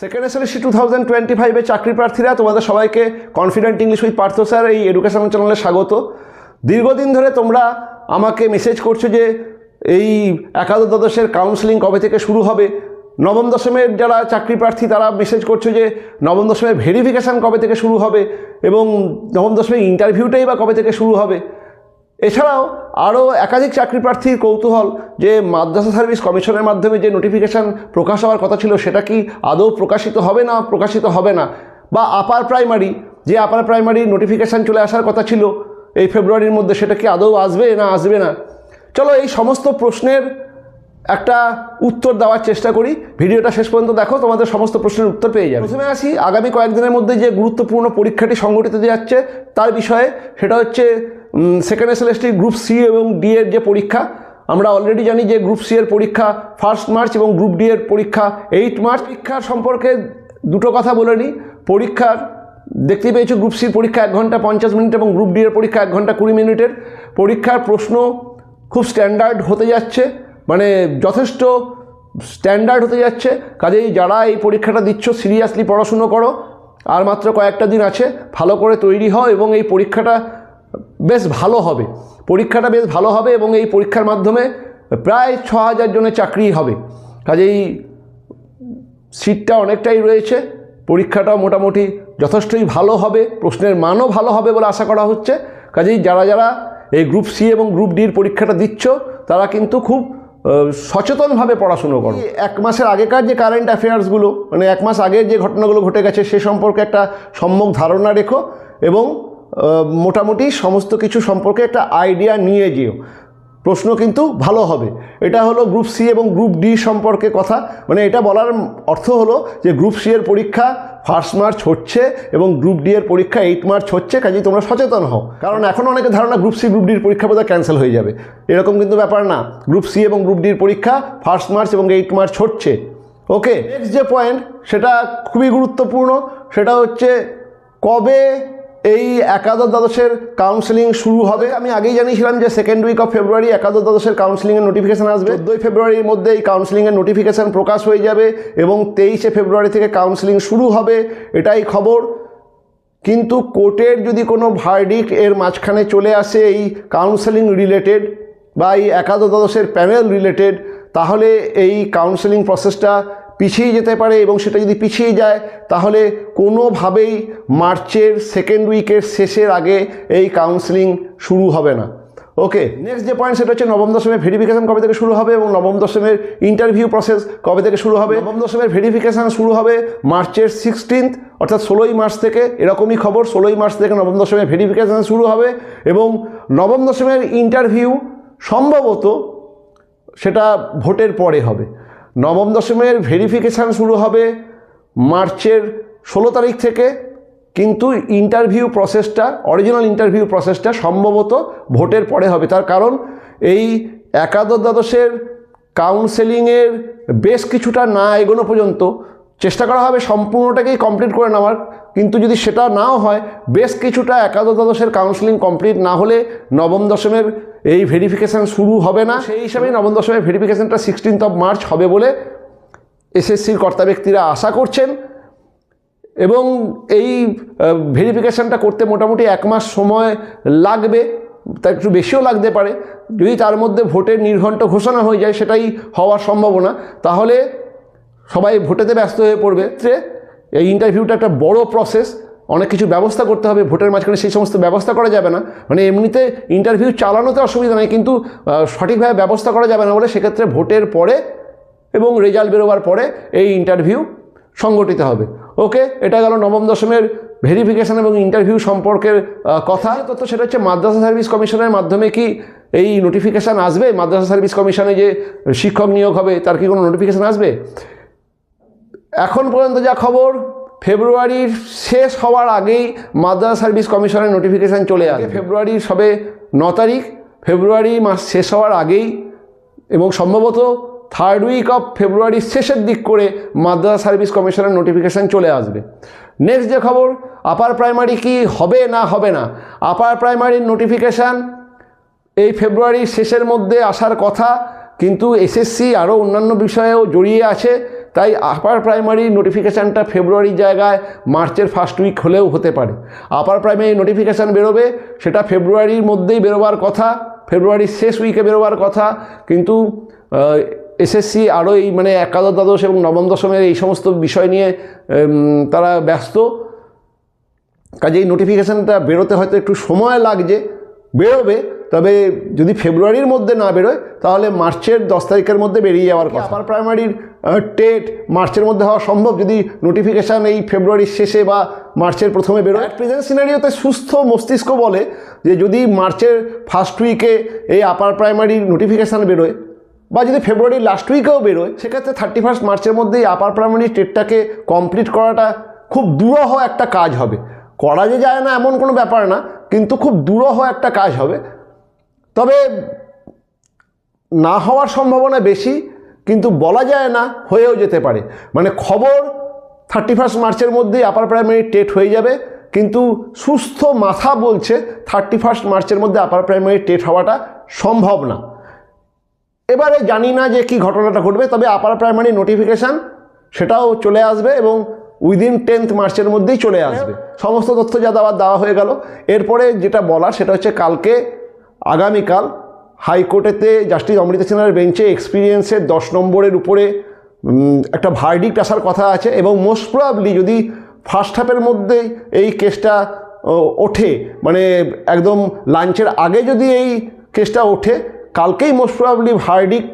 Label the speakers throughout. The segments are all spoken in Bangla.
Speaker 1: Second SLC two thousand twenty ফাইভে চাকরি প্রার্থীরা, তোমাদের সবাইকে confident English with Partha sir এই এডুকেশন চ্যানেলে স্বাগত। দীর্ঘদিন ধরে তোমরা আমাকে মেসেজ করছ যে এই একাদশ দ্বাদশের কাউন্সিলিং কবে থেকে শুরু হবে? নবম দশমের যারা চাকরি প্রার্থী, তারা মেসেজ করছ যে নবম দশমের ভেরিফিকেশান কবে থেকে শুরু হবে? এবং নবম দশমের ইন্টারভিউটাই বা কবে থেকে শুরু হবে? এছাড়াও আরও একাধিক চাকরি প্রার্থীর কৌতূহল যে মাদ্রাসা সার্ভিস কমিশনের মাধ্যমে যে নোটিফিকেশান প্রকাশ হওয়ার কথা ছিল, সেটা কি আদৌ প্রকাশিত হবে না, প্রকাশিত হবে না? বা আপার প্রাইমারি যে আপার প্রাইমারি নোটিফিকেশান চলে আসার কথা ছিল, এই ফেব্রুয়ারির মধ্যে সেটা কি আদৌ আসবে না আসবে না? চলো এই সমস্ত প্রশ্নের একটা উত্তর দেওয়ার চেষ্টা করি। ভিডিওটা শেষ পর্যন্ত দেখো, তোমাদের সমস্ত প্রশ্নের উত্তর পেয়ে যাবে। প্রথমে আসি, আগামী কয়েকদিনের মধ্যে যে গুরুত্বপূর্ণ পরীক্ষাটি সংগঠিত যাচ্ছে, তার বিষয়ে সেটা হচ্ছে সেকেন্ড এসএলএসটি গ্রুপ সি এবং ডি এর যে পরীক্ষা, আমরা অলরেডি জানি যে গ্রুপ সি এর পরীক্ষা ফার্স্ট মার্চ এবং গ্রুপ ডি এর পরীক্ষা এইট মার্চ পরীক্ষার সম্পর্কে দুটো কথা বলে নিই। পরীক্ষার দেখতে পেয়েছ গ্রুপ সির পরীক্ষা এক ঘণ্টা পঞ্চাশ মিনিট এবং গ্রুপ ডি এর পরীক্ষা এক ঘণ্টা কুড়ি মিনিটের। পরীক্ষার প্রশ্ন খুব স্ট্যান্ডার্ড হতে যাচ্ছে। মানে যথেষ্ট স্ট্যান্ডার্ড হতে যাচ্ছে। কাজেই যারা এই পরীক্ষাটা দিচ্ছ সিরিয়াসলি পড়াশুনো করো, আর মাত্র কয়েকটা দিন আছে, ভালো করে তৈরি হও এবং এই পরীক্ষাটা বেশ ভালো হবে। পরীক্ষাটা বেশ ভালো হবে এবং এই পরীক্ষার মাধ্যমে প্রায় ছ হাজার জনের চাকরি হবে। কাজেই সিটটা অনেকটাই রয়েছে, পরীক্ষাটাও মোটামুটি যথেষ্টই ভালো হবে, প্রশ্নের মানও ভালো হবে বলে আশা করা হচ্ছে। কাজেই যারা যারা এই গ্রুপ সি এবং গ্রুপ ডির পরীক্ষাটা দিচ্ছ, তারা কিন্তু খুব সচেতনভাবে পড়াশুনো করো। এক মাসের আগেকার যে কারেন্ট অ্যাফেয়ার্সগুলো মানে এক মাস আগের যে ঘটনাগুলো ঘটে গেছে, সে সম্পর্কে একটা সম্যক ধারণা রেখো এবং মোটামুটি সমস্ত কিছু সম্পর্কে একটা আইডিয়া নিয়ে যেও। প্রশ্ন কিন্তু ভালো হবে। এটা হলো গ্রুপ সি এবং গ্রুপ ডি সম্পর্কে কথা। মানে এটা বলার অর্থ হলো যে গ্রুপ সি এর পরীক্ষা ফার্স্ট মার্চ হচ্ছে এবং গ্রুপ ডি এর পরীক্ষা এইট মার্চ হচ্ছে, কাজেই তোমরা সচেতন হও। কারণ এখন অনেকে ধারণা গ্রুপ সি গ্রুপ ডির পরীক্ষা বোধহয় ক্যান্সেল হয়ে যাবে। এরকম কিন্তু ব্যাপার না। গ্রুপ সি এবং গ্রুপ ডির পরীক্ষা ফার্স্ট মার্চ এবং এইট মার্চ হচ্ছে। ওকে নেক্সট যে পয়েন্ট সেটা খুবই গুরুত্বপূর্ণ। সেটা হচ্ছে কবে এই একাদশ দ্বাদশের কাউন্সেলিং শুরু হবে। আমি আগেই জানিয়েছিলাম যে সেকেন্ড উইক অফ ফেব্রুয়ারি একাদশ দ্বাদশের কাউন্সেলিংয়ের নোটিফিকেশান আসবে। চোদ্দোই ফেব্রুয়ারির মধ্যে এই কাউন্সেলিংয়ের নোটিফিকেশান প্রকাশ হয়ে যাবে এবং তেইশে ফেব্রুয়ারি থেকে কাউন্সেলিং শুরু হবে, এটাই খবর। কিন্তু কোর্টের যদি কোনো ভার্ডিক এর মাঝখানে চলে আসে এই কাউন্সেলিং রিলেটেড বা এই একাদশ দ্বাদশের প্যানেল রিলেটেড তাহলে এই কাউন্সেলিং প্রসেসটা পিছিয়ে যেতে পারে এবং সেটা যদি পিছিয়ে যায়, তাহলে কোনোভাবেই মার্চের সেকেন্ড উইকের শেষের আগে এই কাউন্সেলিং শুরু হবে না। ওকে নেক্সট যে পয়েন্ট সেটা হচ্ছে নবম দশমের ভেরিফিকেশান কবে থেকে শুরু হবে এবং নবম দশমের ইন্টারভিউ প্রসেস কবে থেকে শুরু হবে। নবম দশমের ভেরিফিকেশান শুরু হবে মার্চের সিক্সটিন্থ অর্থাৎ ষোলোই মার্চ থেকে, এরকমই খবর, ষোলোই মার্চ থেকে নবম দশমের ভেরিফিকেশান শুরু হবে এবং নবম দশমের ইন্টারভিউ সম্ভবত সেটা ভোটের পরে হবে। নবম দশমের ভেরিফিকেশান শুরু হবে মার্চের ষোলো তারিখ থেকে, কিন্তু ইন্টারভিউ প্রসেসটা অরিজিনাল ইন্টারভিউ প্রসেসটা সম্ভবত ভোটের পরে হবে। তার কারণ এই একাদশ দ্বাদশের কাউন্সেলিংয়ের বেশ কিছুটা না এগোনো পর্যন্ত চেষ্টা করা হবে সম্পূর্ণটাকেই কমপ্লিট করে নেওয়ার। কিন্তু যদি সেটা নাও হয়, বেশ কিছুটা একাদশ দ্বাদশের কাউন্সেলিং কমপ্লিট না হলে নবম দশমের এই ভেরিফিকেশান শুরু হবে না। সেই হিসাবেই নবম দশমের ভেরিফিকেশানটা সিক্সটিন্থ অফ মার্চ হবে বলে এসএসসির কর্তা ব্যক্তিরা আশা করছেন এবং এই ভেরিফিকেশানটা করতে মোটামুটি এক মাস সময় লাগবে, তা একটু বেশিও লাগতে পারে। যদি তার মধ্যে ভোটের নির্ঘণ্ট ঘোষণা হয়ে যায়, সেটাই হওয়ার সম্ভাবনা। তাহলে সবাই ভোটেতে ব্যস্ত হয়ে পড়বে। এই ইন্টারভিউটা একটা বড় প্রসেস অনেক কিছু ব্যবস্থা করতে হবে, ভোটের মাঝখানে সেই সমস্ত ব্যবস্থা করা যাবে না। মানে এমনিতে ইন্টারভিউ চালানোতে অসুবিধা নেই কিন্তু সঠিকভাবে ব্যবস্থা করা যাবে না বলে সেক্ষেত্রে ভোটের পরে এবং রেজাল্ট বেরোবার পরে এই ইন্টারভিউ সংগঠিত হবে। ওকে এটা গেল নবম দশমের ভেরিফিকেশান এবং ইন্টারভিউ সম্পর্কের কথা। তথ্য সেটা হচ্ছে মাদ্রাসা সার্ভিস কমিশনের মাধ্যমে কি এই নোটিফিকেশান আসবে? মাদ্রাসা সার্ভিস কমিশনে যে শিক্ষক নিয়োগ হবে, তার কি কোনো নোটিফিকেশান আসবে? এখন পর্যন্ত যা খবর ফেব্রুয়ারির শেষ হওয়ার আগেই মাদ্রাসা সার্ভিস কমিশনের নোটিফিকেশান চলে আসবে। ফেব্রুয়ারির সবে ন তারিখ, ফেব্রুয়ারি মাস শেষ হওয়ার আগেই এবং সম্ভবত থার্ড উইক অফ ফেব্রুয়ারির শেষের দিক করে মাদ্রাসা সার্ভিস কমিশনের নোটিফিকেশান চলে আসবে। নেক্সট যে খবর আপার প্রাইমারি কি হবে না হবে না? আপার প্রাইমারির নোটিফিকেশান এই ফেব্রুয়ারির শেষের মধ্যে আসার কথা, কিন্তু এসএসসি আরও অন্যান্য বিষয়েও জড়িয়ে আছে। তাই আপার প্রাইমারি নোটিফিকেশানটা ফেব্রুয়ারির জায়গায় মার্চের ফার্স্ট উইক হলেও হতে পারে। আপার প্রাইমারি নোটিফিকেশান বেরোবে, সেটা ফেব্রুয়ারির মধ্যেই বেরোবার কথা ফেব্রুয়ারির শেষ উইকে বেরোবার কথা, কিন্তু এসএসসি আরও এই মানে একাদশ, দ্বাদশ এবং নবম দশমের এই সমস্ত বিষয় নিয়ে তারা ব্যস্ত। কাজে এই নোটিফিকেশানটা বেরোতে হয়তো একটু সময় লাগছে, বেরোবে তবে যদি ফেব্রুয়ারির মধ্যে না বেরোয় তাহলে মার্চের দশ তারিখের মধ্যে বেরিয়ে যাওয়ার কথা। আপার প্রাইমারির টেট মার্চের মধ্যে হওয়া সম্ভব। যদি নোটিফিকেশান এই ফেব্রুয়ারির শেষে বা মার্চের প্রথমে বেরোয়। প্রেজেন্ট সিনারিওতে সুস্থ মস্তিষ্ক বলে যে যদি মার্চের ফার্স্ট উইকে এই আপার প্রাইমারির নোটিফিকেশান বেরোয় বা যদি ফেব্রুয়ারির লাস্ট উইকেও বেরোয় সেক্ষেত্রে থার্টি ফার্স্ট মার্চের মধ্যেই আপার প্রাইমারি টেটটাকে কমপ্লিট করাটা খুব দুরূহ একটা কাজ হবে। করা যে যায় না এমন কোনো ব্যাপার না কিন্তু খুব দুরূহ একটা কাজ হবে। তবে না হওয়ার সম্ভাবনা বেশি কিন্তু বলা যায় না হয়েও যেতে পারে। মানে খবর থার্টি ফার্স্ট মার্চের মধ্যেই আপার প্রাইমারি টেট হয়ে যাবে কিন্তু সুস্থ মাথা বলছে থার্টি ফার্স্ট মার্চের মধ্যে আপার প্রাইমারি টেট হওয়াটা সম্ভব না। এবারে জানি না যে কি ঘটনাটা ঘটবে তবে আপার প্রাইমারি নোটিফিকেশান সেটাও চলে আসবে এবং উইদিন টেন্থ মার্চের মধ্যেই চলে আসবে। সমস্ত তথ্য যা দেওয়ার দেওয়া হয়ে গেল। এরপরে যেটা বলার সেটা হচ্ছে কালকে আগামীকাল হাইকোর্টেতে জাস্টিস অমৃতা সিনহার বেঞ্চে এক্সপিরিয়েন্সের দশ নম্বরের উপরে একটা ভার্ডিক্ট আসার কথা আছে এবং মোস্ট প্রবাবলি যদি ফার্স্ট হাফের মধ্যে এই কেসটা ওঠে মানে একদম লাঞ্চের আগে যদি এই কেসটা ওঠে, কালকেই মোস্ট প্রবাবলি ভার্ডিক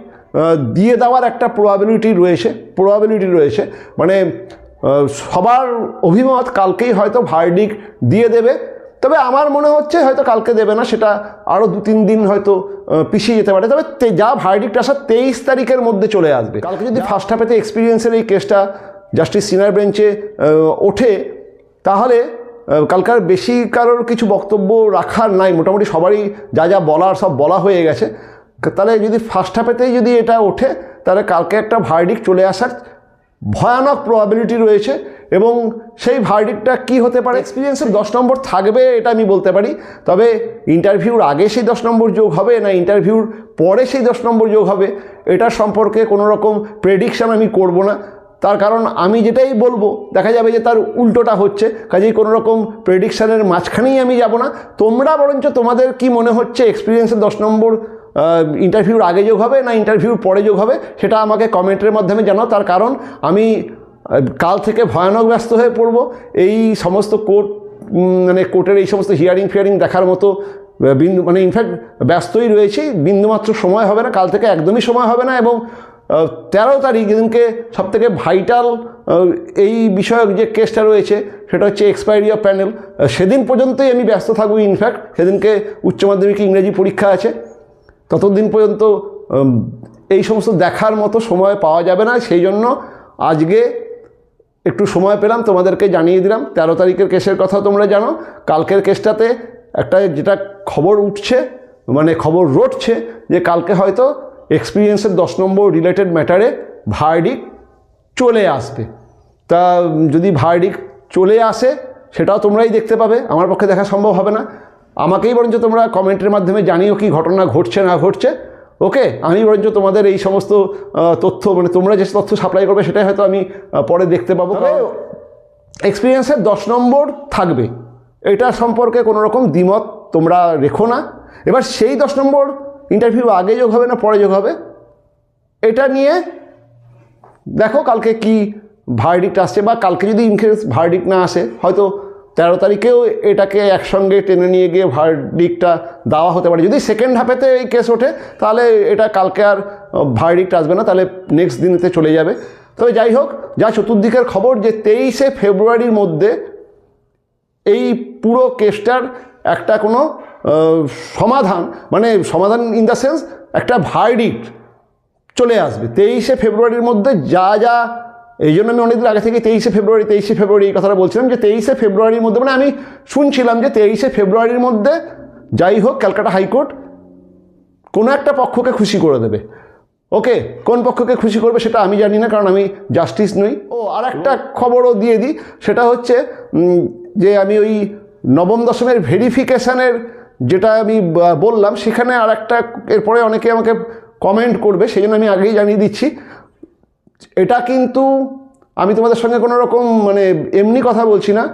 Speaker 1: দিয়ে দেওয়ার একটা প্রবাবিলিটি রয়েছে প্রবাবিলিটি রয়েছে মানে সবার অভিমত কালকেই হয়তো ভার্ডিক দিয়ে দেবে। তবে আমার মনে হচ্ছে হয়তো কালকে দেবে না সেটা আরও দু তিন দিন হয়তো পিছিয়ে যেতে পারে। তবে যা ভার্ডিক্ট আসা তেইশ তারিখের মধ্যে চলে আসবে। কালকে যদি ফার্স্ট হাফেতে এক্সপিরিয়েন্সের এই কেসটা জাস্টিস সিনার বেঞ্চে ওঠে তাহলে কালকার বেশি কারোর কিছু বক্তব্য রাখার নাই। মোটামুটি সবারই যা যা বলার সব বলা হয়ে গেছে। তাহলে যদি ফার্স্ট হাফেতেই যদি এটা ওঠে তাহলে কালকে একটা ভার্ডিক্ট চলে আসার ভয়ানক প্রবাবিলিটি রয়েছে। এবং সেই ভার্ডিকটা কি হতে পারে? এক্সপিরিয়েন্সের দশ নম্বর থাকবে, এটা আমি বলতে পারি। তবে ইন্টারভিউর আগে সেই দশ নম্বর যোগ হবে না ইন্টারভিউর পরে সেই দশ নম্বর যোগ হবে? এটার সম্পর্কে কোনো রকম প্রেডিকশান আমি করব না। তার কারণ আমি যেটাই বলব, দেখা যাবে যে তার উল্টোটা হচ্ছে। কাজেই কোনো রকম প্রেডিকশানের মাঝখানেই আমি যাব না। তোমরা বরঞ্চ তোমাদের কি মনে হচ্ছে এক্সপিরিয়েন্সের দশ নম্বর ইন্টারভিউর আগে যোগ হবে না ইন্টারভিউর পরে যোগ হবে? সেটা আমাকে কমেন্টের মাধ্যমে জানাও। তার কারণ আমি কাল থেকে ভয়ানক ব্যস্ত হয়ে পড়ব। এই সমস্ত কোর্ট মানে কোর্টের এই সমস্ত হিয়ারিং ফিয়ারিং দেখার মতো বিন্দু মানে ইনফ্যাক্ট ব্যস্তই রয়েছি, বিন্দুমাত্র সময় হবে না, কাল থেকে একদমই সময় হবে না এবং তেরো তারিখ যেদিনকে সবথেকে ভাইটাল এই বিষয়ক যে কেসটা রয়েছে, সেটা হচ্ছে এক্সপায়ারি অফ প্যানেল সেদিন পর্যন্তই আমি ব্যস্ত থাকব ইনফ্যাক্ট সেদিনকে উচ্চ মাধ্যমিক ইংরেজি পরীক্ষা আছে। ততদিন পর্যন্ত এই সমস্ত দেখার মতো সময় পাওয়া যাবে না, সেই জন্য আজকে একটু সময় পেলাম, তোমাদেরকে জানিয়ে দিলাম। তেরো তারিখের কেসের কথা তোমরা জানো। কালকের কেসটাতে একটা যেটা খবর উঠছে মানে খবর রটছে যে কালকে হয়তো এক্সপিরিয়েন্সের দশ নম্বর রিলেটেড ম্যাটারে ভার্ডিক চলে আসবে। তা যদি ভার্ডিক চলে আসে, সেটাও তোমরাই দেখতে পাবে। আমার পক্ষে দেখা সম্ভব হবে না। আমাকেই বরঞ্চ তোমরা কমেন্টের মাধ্যমে জানিও কি ঘটনা ঘটছে, না ঘটছে। ওকে আমি বরঞ্চ তোমাদের এই সমস্ত তথ্য মানে তোমরা যে তথ্য সাপ্লাই করবে সেটাই হয়তো আমি পরে দেখতে পাবো। এক্সপিরিয়েন্সের দশ নম্বর থাকবে। এটা সম্পর্কে কোনো রকম দ্বিমত তোমরা রেখো না। এবার সেই দশ নম্বর ইন্টারভিউ আগে যোগ হবে না পরে যোগ হবে? এটা নিয়ে দেখো কালকে কি ভার্ডিক্ট আসছে বা কালকে যদি ইনকেস ভার্ডিক্ট না আসে হয়তো তেরো তারিখেও এটাকে একসঙ্গে টেনে নিয়ে গিয়ে ভার্ডিক্টটা দেওয়া হতে পারে। যদি সেকেন্ড হাফেতে এই কেস ওঠে, তাহলে এটা কালকে আর ভার্ডিক্ট আসবে না, তাহলে নেক্সট দিনেতে চলে যাবে। তবে যাই হোক, যা চতুর্দিকের খবর যে তেইশে ফেব্রুয়ারির মধ্যে এই পুরো কেসটার একটা কোনো সমাধান মানে সমাধান ইন দ্য সেন্স একটা ভার্ডিক্ট চলে আসবে। তেইশে ফেব্রুয়ারির মধ্যে যা যা এই জন্য আমি অনেকদিন আগে থেকে তেইশে ফেব্রুয়ারি তেইশে ফেব্রুয়ারি এই কথাটা বলছিলাম যে তেইশে ফেব্রুয়ারির মধ্যে মানে আমি শুনছিলাম যে তেইশে ফেব্রুয়ারির মধ্যে যাই হোক ক্যালকাটা হাইকোর্ট কোনো একটা পক্ষকে খুশি করে দেবে। ওকে, কোন পক্ষকে খুশি করবে সেটা আমি জানি না, কারণ আমি জাস্টিস নই। ও আর একটা খবরও দিয়ে দিই, সেটা হচ্ছে যে আমি ওই নবম দশমের ভেরিফিকেশানের যেটা আমি বললাম, সেখানে আর একটা এরপরে অনেকে আমাকে কমেন্ট করবে, সেই জন্য আমি আগেই জানিয়ে দিচ্ছি। এটা কিন্তু আমি তোমাদের সঙ্গে কোনো রকম মানে এমনি কথা বলছি না।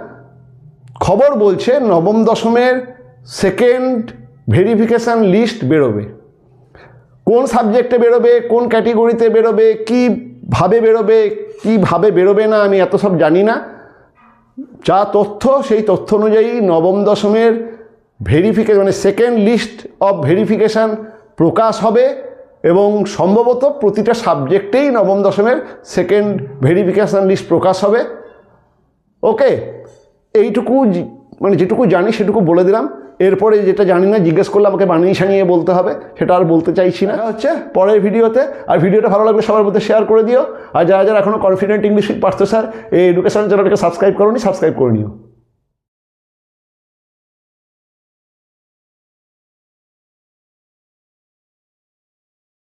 Speaker 1: খবর বলছে নবম দশমের সেকেন্ড ভেরিফিকেশান লিস্ট বেরোবে। কোন সাবজেক্টে বেরোবে, কোন ক্যাটেগরিতে বেরোবে কীভাবে বেরোবে কীভাবে বেরোবে না, আমি এত সব জানি না। যা তথ্য, সেই তথ্য অনুযায়ী নবম দশমের ভেরিফিকেশন মানে সেকেন্ড লিস্ট অফ ভেরিফিকেশান প্রকাশ হবে। এবং সম্ভবত প্রতিটা সাবজেক্টেই নবম দশমের সেকেন্ড ভেরিফিকেশান লিস্ট প্রকাশ হবে। ওকে এইটুকু মানে যেটুকু জানি সেটুকু বলে দিলাম। এরপরে যেটা জানি না জিজ্ঞেস করলে আমাকে বানিয়ে সানিয়ে বলতে হবে সেটা আর বলতে চাইছি না। হচ্ছে পরের ভিডিওতে আর ভিডিওটা ভালো লাগলে সবার মধ্যে শেয়ার করে দিও। আর যারা যারা এখনও confident English with Partha sir এই এডুকেশন চ্যানেলটাকে সাবস্ক্রাইব করোনি সাবস্ক্রাইব করে নিও।